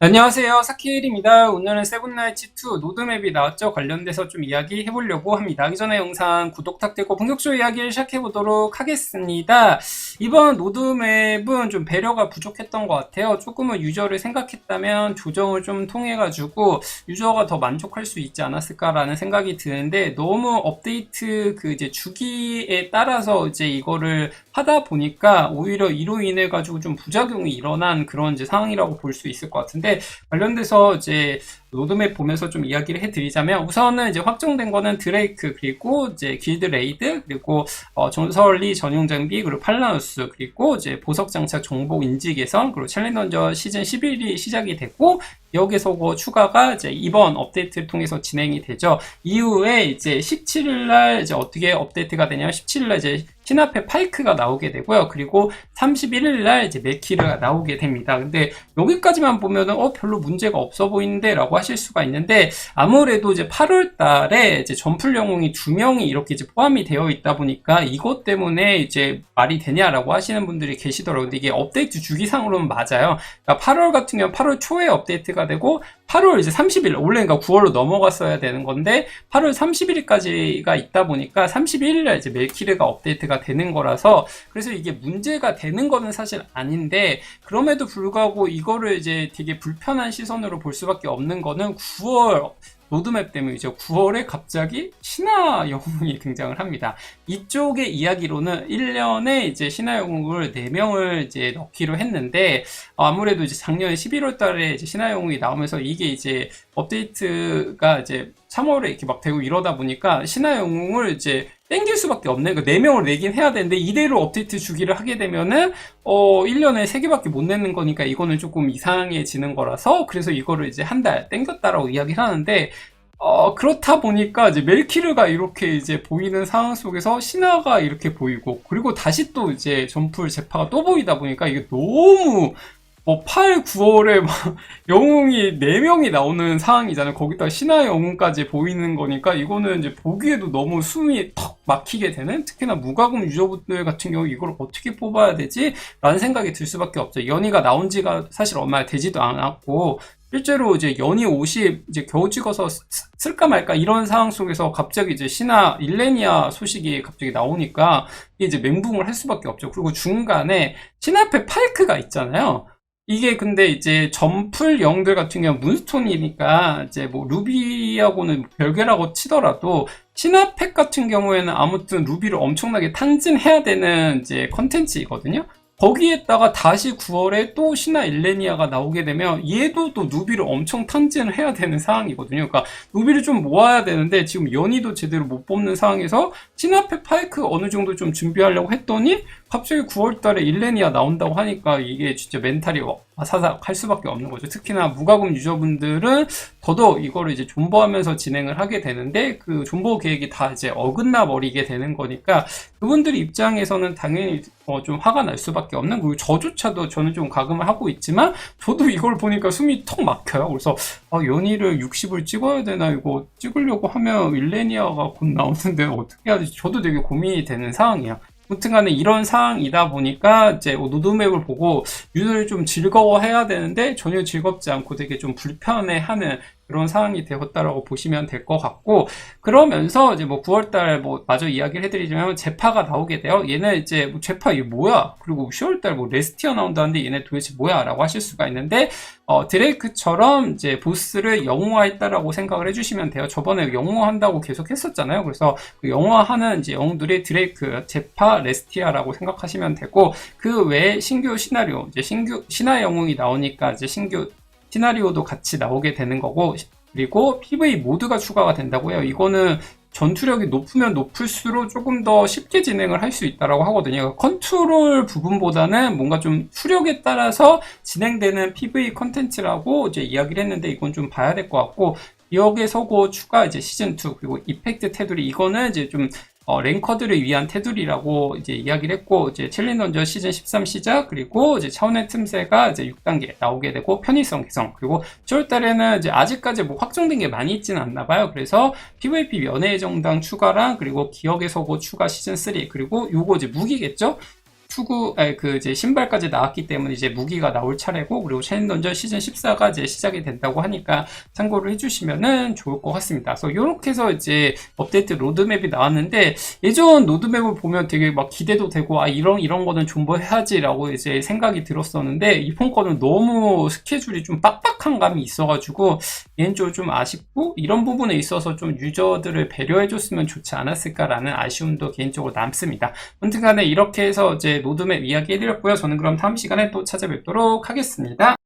안녕하세요. 사키엘입니다. 오늘은 세븐나이츠2 노드맵이 나왔죠? 관련돼서 좀 이야기 해보려고 합니다. 하기 전에 영상 구독 탁되고 본격적으로 이야기를 시작해보도록 하겠습니다. 이번 노드맵은 좀 배려가 부족했던 것 같아요. 조금은 유저를 생각했다면 조정을 좀 통해가지고 유저가 더 만족할 수 있지 않았을까라는 생각이 드는데 너무 업데이트 그 이제 주기에 따라서 이제 이거를 하다 보니까 오히려 이로 인해 가지고 좀 부작용이 일어난 그런 이제 상황이라고 볼 수 있을 것 같은데 관련돼서 이제 로드맵 보면서 좀 이야기를 해드리자면 우선은 이제 확정된 거는 드레이크 그리고 이제 길드 레이드 그리고 어, 전설리 전용 장비 그리고 팔라누스 그리고 이제 보석 장착 정복 인지 개선 그리고 챌린저 시즌 11이 시작이 됐고 여기서 그 추가가 이제 이번 업데이트를 통해서 진행이 되죠. 이후에 이제 17일 날 이제 어떻게 업데이트가 되냐면 17일 날 이제 신앞에 파이크가 나오게 되고요. 그리고 31일 날 이제 메키르가 나오게 됩니다. 근데 여기까지만 보면은 어 별로 문제가 없어 보이는데라고 하실 수가 있는데 아무래도 이제 8월 달에 이제 전풀 영웅이 두 명이 이렇게 이제 포함이 되어 있다 보니까 이것 때문에 이제 말이 되냐라고 하시는 분들이 계시더라고요. 근데 이게 업데이트 주기상으로는 맞아요. 그러니까 8월 같은 경우는 8월 초에 업데이트가 되고 8월 이제 30일 원래 그러니까 9월로 넘어갔어야 되는 건데 8월 30일까지가 있다 보니까 31일날 이제 멜키르가 업데이트가 되는 거라서 그래서 이게 문제가 되는 거는 사실 아닌데 그럼에도 불구하고 이거를 이제 되게 불편한 시선으로 볼 수밖에 없는 거는 9월 로드맵 때문이죠. 9월에 갑자기 신화 영웅이 등장을 합니다. 이쪽의 이야기로는 1년에 이제 신화 영웅을 4명을 이제 넣기로 했는데, 어, 아무래도 이제 작년 11월 달에 이제 신화 영웅이 나오면서 이게 이제 업데이트가 이제 3월에 이렇게 막 되고 이러다 보니까 신화 영웅을 이제 땡길 수밖에 없네. 그러니까 4명을 내긴 해야 되는데 이대로 업데이트 주기를 하게 되면은 어 1년에 3개밖에 못 내는 거니까 이거는 조금 이상해지는 거라서 그래서 이거를 이제 한 달 땡겼다라고 이야기를 하는데 어, 그렇다 보니까 이제 멜키르가 이렇게 이제 보이는 상황 속에서 신화가 이렇게 보이고 그리고 다시 또 이제 점풀 제파가 또 보이다 보니까 이게 너무 뭐 8, 9월에 막 영웅이 4명이 나오는 상황이잖아요. 거기다 신화 영웅까지 보이는 거니까 이거는 이제 보기에도 너무 숨이 턱 막히게 되는 특히나 무과금 유저분들 같은 경우 이걸 어떻게 뽑아야 되지? 라는 생각이 들 수밖에 없죠. 연희가 나온 지가 사실 얼마 되지도 않았고 실제로 이제 연이 50 이제 겨우 찍어서 쓰- 쓸까 말까 이런 상황 속에서 갑자기 이제 신화 일레니아 소식이 갑자기 나오니까 이제 멘붕을 할 수밖에 없죠. 그리고 중간에 신앞에 파이크가 있잖아요. 이게 근데 이제 점풀 영들 같은 경우 문스톤이니까 이제 뭐 루비하고는 별개라고 치더라도 신화팩 같은 경우에는 아무튼 루비를 엄청나게 탕진해야 되는 이제 컨텐츠이거든요. 거기에다가 다시 9월에 또 신화 일레니아가 나오게 되면 얘도 또 누비를 엄청 탕진을 해야 되는 상황이거든요. 그러니까 누비를 좀 모아야 되는데 지금 연희도 제대로 못 뽑는 상황에서 신화팩 파이크 어느 정도 좀 준비하려고 했더니 갑자기 9월 달에 일레니아 나온다고 하니까 이게 진짜 멘탈이 와사삭 할 수밖에 없는 거죠. 특히나 무과금 유저분들은 더더욱 이거를 이제 존버하면서 진행을 하게 되는데 그 존버 계획이 다 이제 어긋나 버리게 되는 거니까 그분들 입장에서는 당연히 어, 좀 화가 날 수밖에 없는 그리고 저조차도 저는 좀 가금을 하고 있지만 저도 이걸 보니까 숨이 턱 막혀요. 그래서 아, 연희를 60을 찍어야 되나 이거 찍으려고 하면 일레니아가 곧 나오는데 어떻게 되지? 저도 되게 고민이 되는 상황이야. 아무튼간에 이런 상황이다 보니까 이제 노드맵을 보고 유저를 좀 즐거워해야 되는데 전혀 즐겁지 않고 되게 좀 불편해하는 그런 상황이 되었다라고 보시면 될 것 같고 그러면서 이제 뭐 9월달 뭐 마저 이야기를 해드리자면 제파가 나오게 돼요. 얘네 이제 뭐 제파 이게 뭐야? 그리고 10월달 뭐 레스티어 나온다는데 얘네 도대체 뭐야?라고 하실 수가 있는데 어, 드레이크처럼 이제 보스를 영웅화했다라고 생각을 해주시면 돼요. 저번에 영웅화한다고 계속 했었잖아요. 그래서 그 영웅화하는 이제 영웅들이 드레이크, 제파, 레스티아라고 생각하시면 되고 그 외에 신규 시나리오, 이제 신규 신화 영웅이 나오니까 이제 신규 시나리오도 같이 나오게 되는 거고 그리고 PV 모드가 추가가 된다고요. 이거는 전투력이 높으면 높을수록 조금 더 쉽게 진행을 할 수 있다라고 하거든요. 그러니까 컨트롤 부분보다는 뭔가 좀 수력에 따라서 진행되는 PV 컨텐츠라고 이제 이야기를 했는데 이건 좀 봐야 될 것 같고 여기에서 그 추가 이제 시즌 2 그리고 이펙트 테두리 이거는 이제 좀 어, 랭커들을 위한 테두리라고 이제 이야기를 했고, 이제 챌린저 시즌 13 시작, 그리고 이제 차원의 틈새가 이제 6단계 나오게 되고, 편의성 개선, 그리고 10월 달에는 이제 아직까지 뭐 확정된 게 많이 있지는 않나 봐요. 그래서 PVP 연애의 정당 추가랑, 그리고 기억의 서고 추가 시즌 3, 그리고 요거 이제 무기겠죠? 투구, 그, 이제 신발까지 나왔기 때문에 이제 무기가 나올 차례고, 그리고 챌린 던전 시즌 14가 이제 시작이 된다고 하니까 참고를 해주시면은 좋을 것 같습니다. 그래서 이렇게 해서 이제 업데이트 로드맵이 나왔는데, 예전 로드맵을 보면 되게 막 기대도 되고, 아, 이런, 이런 거는 존버해야지라고 이제 생각이 들었었는데, 이번 거는 너무 스케줄이 좀 빡빡한 감이 있어가지고, 개인적으로 좀 아쉽고, 이런 부분에 있어서 좀 유저들을 배려해줬으면 좋지 않았을까라는 아쉬움도 개인적으로 남습니다. 아무튼 간에 이렇게 해서 이제 로드맵 이야기 해드렸고요. 저는 그럼 다음 시간에 또 찾아뵙도록 하겠습니다.